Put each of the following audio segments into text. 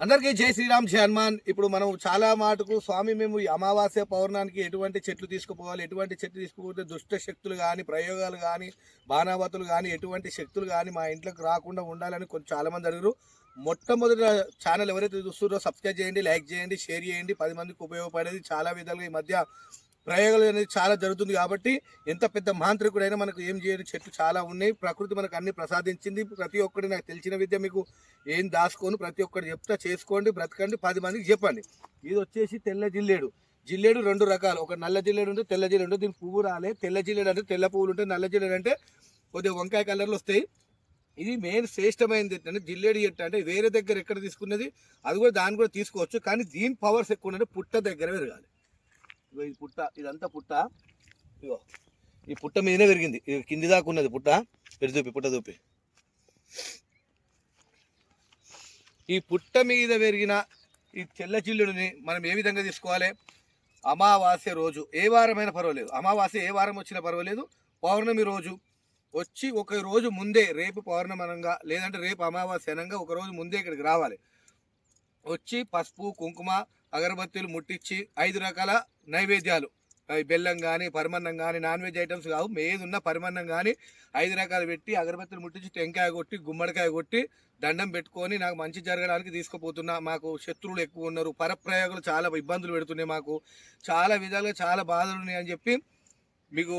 అందరికీ జై శ్రీరామ్ జై హనుమాన్. ఇప్పుడు మనం చాలా మాటకు స్వామి మేము ఈ అమావాస్య పౌర్ణానికి ఎటువంటి చెట్లు తీసుకుపోవాలి ఎటువంటి చెట్లు తీసుకుపోతే దుష్ట శక్తులు కానీ ప్రయోగాలు కానీ బాణావతులు కానీ ఎటువంటి శక్తులు కానీ మా ఇంట్లోకి రాకుండా ఉండాలని కొంచెం చాలామంది అడిగారు. మొట్టమొదటి ఛానల్ ఎవరైతే చూస్తున్నారో సబ్స్క్రైబ్ చేయండి లైక్ చేయండి షేర్ చేయండి. పది మందికి ఉపయోగపడేది చాలా విధాలుగా ఈ మధ్య ప్రయోగాలు అనేది చాలా జరుగుతుంది కాబట్టి ఎంత పెద్ద మాంత్రికుడైనా మనకు ఏం చేయని చెట్లు చాలా ఉన్నాయి. ప్రకృతి మనకు అన్ని ప్రసాదించింది. ప్రతి ఒక్కటి నాకు తెలిసిన విద్య మీకు ఏం దాచుకోను. ప్రతి ఒక్కటి చెప్తా చేసుకోండి బ్రతకండి పది మందికి చెప్పండి. ఇది వచ్చేసి తెల్ల జిల్లేడు. జిల్లేడు రెండు రకాలు. ఒక నల్ల జిల్లేడు ఉంటుంది తెల్ల జిల్లేడు ఉంటుంది పువ్వు రాలే. తెల్ల జిల్లేడు అంటే తెల్ల పువ్వులు ఉంటాయి. నల్ల జిల్లేడు అంటే కొద్దిగా వంకాయ కలర్లు వస్తాయి. ఇది మెయిన్ శ్రేష్టమైనది. ఏంటంటే జిల్లేడు చెట్టు అంటే వేరే దగ్గర ఎక్కడ తీసుకున్నది అది కూడా దాన్ని కూడా తీసుకోవచ్చు. కానీ దీని పవర్స్ ఎక్కువ ఉంటే పుట్ట దగ్గర పెరగాలి ఇగో ఇది పుట్ట ఇదంతా పుట్ట. ఇగో ఈ పుట్ట మీదనే పెరిగింది. ఇది కింది దాకా ఉన్నది పుట్ట. పెరి చూపి పుట్ట చూపి. ఈ పుట్ట మీద పెరిగిన ఈ తెల్ల చిల్లుడిని మనం ఏ విధంగా తీసుకోవాలి? అమావాస్య రోజు. ఏ వారమైనా పర్వాలేదు. అమావాస్య ఏ వారం వచ్చినా పర్వాలేదు. పౌర్ణమి రోజు. వచ్చి ఒక రోజు ముందే రేపు పౌర్ణమి అనంగా లేదంటే రేపు అమావాస్య అనంగా ఒక రోజు ముందే ఇక్కడికి రావాలి. వచ్చి పసుపు కుంకుమ అగరబత్తీలు ముట్టించి ఐదు రకాల నైవేద్యాలు. అవి బెల్లం కానీ పరిమన్నం కానీ నాన్ వెజ్ ఐటమ్స్ కావు. ఏది ఉన్నా పరిమన్నం కానీ ఐదు రకాలు పెట్టి అగరబత్తులు ముట్టించి టెంకాయ కొట్టి గుమ్మడికాయ కొట్టి దండం పెట్టుకొని నాకు మంచి జరగడానికి తీసుకుపోతున్నా. మాకు శత్రువులు ఎక్కువ ఉన్నారు. పరప్రయోగాలు చాలా ఇబ్బందులు పెడుతున్నాయి మాకు. చాలా విధాలుగా చాలా బాధలు ఉన్నాయి అని చెప్పి మీకు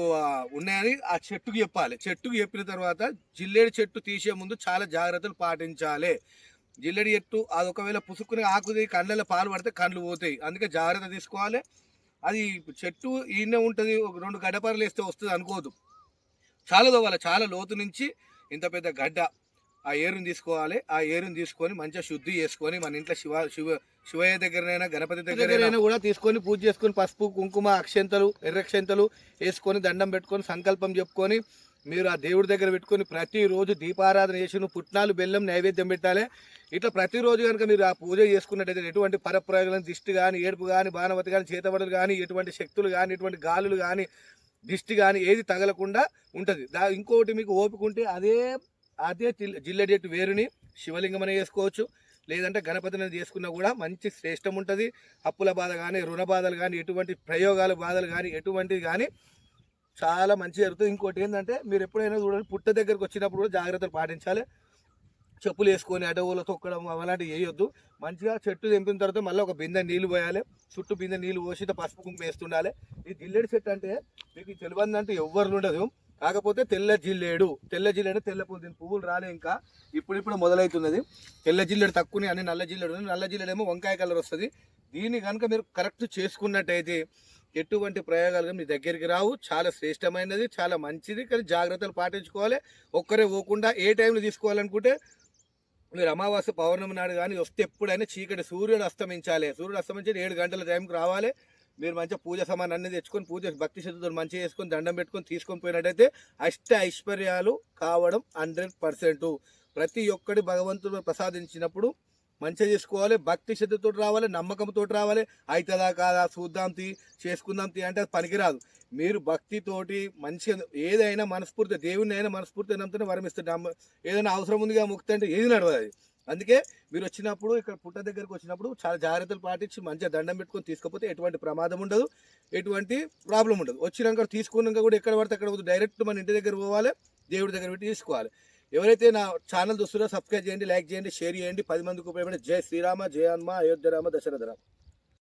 ఉన్నాయని ఆ చెట్టుకు చెప్పాలి. చెట్టుకు చెప్పిన తర్వాత జిల్లేడు చెట్టు తీసే ముందు చాలా జాగ్రత్తలు పాటించాలి. జిల్లెడి చెట్టు అది ఒకవేళ పుసుక్కుని ఆకుది కళ్ళలో పాలు పడితే కళ్ళు పోతాయి. అందుకే జాగ్రత్త తీసుకోవాలి. అది చెట్టు ఈయనే ఉంటుంది ఒక రెండు గడ్డపరలు వేస్తే వస్తుంది అనుకోదు చాలా తవ్వాలి చాలా లోతు నుంచి ఇంత పెద్ద గడ్డ ఆ ఏరుని తీసుకోవాలి ఆ ఏరుని తీసుకొని మంచిగా శుద్ధి చేసుకొని మన ఇంట్లో శివ శివ శివయ్య దగ్గరైనా గణపతి దగ్గరైనా కూడా తీసుకొని పూజ చేసుకొని పసుపు కుంకుమ అక్షంతలు ఎర్రక్షంతలు వేసుకొని దండం పెట్టుకొని సంకల్పం చెప్పుకొని మీరు ఆ దేవుడి దగ్గర పెట్టుకొని ప్రతిరోజు దీపారాధన చేసి పుట్నాలు బెల్లం నైవేద్యం పెట్టాలి. ఇట్లా ప్రతిరోజు కనుక మీరు ఆ పూజ చేసుకున్నట్టయితే ఎటువంటి పరప్రయోగాలను దిష్టి కానీ ఏడుపు కానీ బాణవతి కానీ చేతబడులు కానీ ఎటువంటి శక్తులు కానీ ఎటువంటి గాలులు కానీ దిష్టి కానీ ఏది తగలకుండా ఉంటుంది. దా ఇంకోటి మీకు ఓపిక ఉంటే అదే అదే జిల్- వేరుని శివలింగం అనే చేసుకోవచ్చు. లేదంటే గణపతిని చేసుకున్నా కూడా మంచి శ్రేష్టం ఉంటుంది. అప్పుల బాధ కానీ రుణ బాధలు కానీ ఎటువంటి ప్రయోగాల బాధలు కానీ ఎటువంటివి కానీ చాలా మంచి జరుగుతుంది. ఇంకోటి ఏంటంటే మీరు ఎప్పుడైనా చూడండి పుట్ట దగ్గరకు వచ్చినప్పుడు కూడా జాగ్రత్తలు పాటించాలి. చెప్పులు వేసుకొని అడవులు తొక్కడం అలాంటివి వేయొద్దు మంచిగా చెట్టు తెంపిన తర్వాత మళ్ళీ ఒక బిందె నీళ్ళు పోయాలి. చుట్టూ బిందె నీళ్ళు పోసి పసుపు కుంకుమ వేస్తుండాలి. ఈ జిల్లేడు చెట్టు అంటే మీకు తెలియదు అంటే ఎవ్వరు ఉండదు. కాకపోతే తెల్ల జిల్లేడు. తెల్ల జిల్లేడు తెల్ల పువ్వు. దీని పువ్వులు రాలే ఇంకా. ఇప్పుడిప్పుడు మొదలవుతున్నది తెల్ల జిల్లేడు తక్కువని అన్ని నల్ల జిల్లేడు నల్ల జిల్లేడు ఏమో వంకాయ కలర్ వస్తుంది. దీన్ని కనుక మీరు కరెక్ట్ చేసుకున్నట్టయితే ఎటువంటి ప్రయోగాలు మీ దగ్గరికి రావు. చాలా శ్రేష్టమైనది చాలా మంచిది. కానీ జాగ్రత్తలు పాటించుకోవాలి. ఒక్కరే పోకుండా ఏ టైంలో తీసుకోవాలనుకుంటే మీరు అమావాస్య పౌర్ణమి నాడు కానీ వస్తే ఎప్పుడైనా చీకటి సూర్యుడు అస్తమించాలి. సూర్యుడు అస్తమించి ఏడు గంటల టైంకి రావాలి. మీరు మంచిగా పూజ సామాన్ అన్ని తెచ్చుకొని పూజ భక్తి శ్రద్ధతో మంచిగా చేసుకొని దండం పెట్టుకొని తీసుకొని పోయినట్టయితే అష్ట ఐశ్వర్యాలు కావడం హండ్రెడ్ పర్సెంట్. ప్రతి ఒక్కటి భగవంతుడు ప్రసాదించినప్పుడు మంచిగా చేసుకోవాలి భక్తి శ్రద్ధతో రావాలి నమ్మకంతో రావాలి. అవుతుందా కాదా? చూద్దాం తీ చేసుకుందాం తీ అంటే అది పనికిరాదు. మీరు భక్తితోటి మంచిగా ఏదైనా మనస్ఫూర్తి దేవుని అయినా మనస్ఫూర్తి నమ్మితే వరమిస్తుంది నమ్మ- ఏదైనా అవసరం ఉందిగా ముక్తి అంటే ఏది నడవదు అది. అందుకే మీరు వచ్చినప్పుడు ఇక్కడ పుట్ట దగ్గరకు వచ్చినప్పుడు చాలా జాగ్రత్తలు పాటించి మంచిగా దండం పెట్టుకొని తీసుకపోతే ఎటువంటి ప్రమాదం ఉండదు ఎటువంటి ప్రాబ్లం ఉండదు. వచ్చినాక తీసుకున్నాక కూడా ఎక్కడ పడితే అక్కడ డైరెక్ట్ మన ఇంటి దగ్గర పోవాలి దేవుడి దగ్గర పెట్టి తీసుకోవాలి. ఎవరైతే నా ఛానల్ చూస్తున్నారో సబ్స్క్రైబ్ చేయండి లైక్ చేయండి షేర్ చేయండి. పది మందికి ఉపయోగపడే జై శ్రీరామ జయ హనుమ అయోధ్య రామ దశరథ రామ.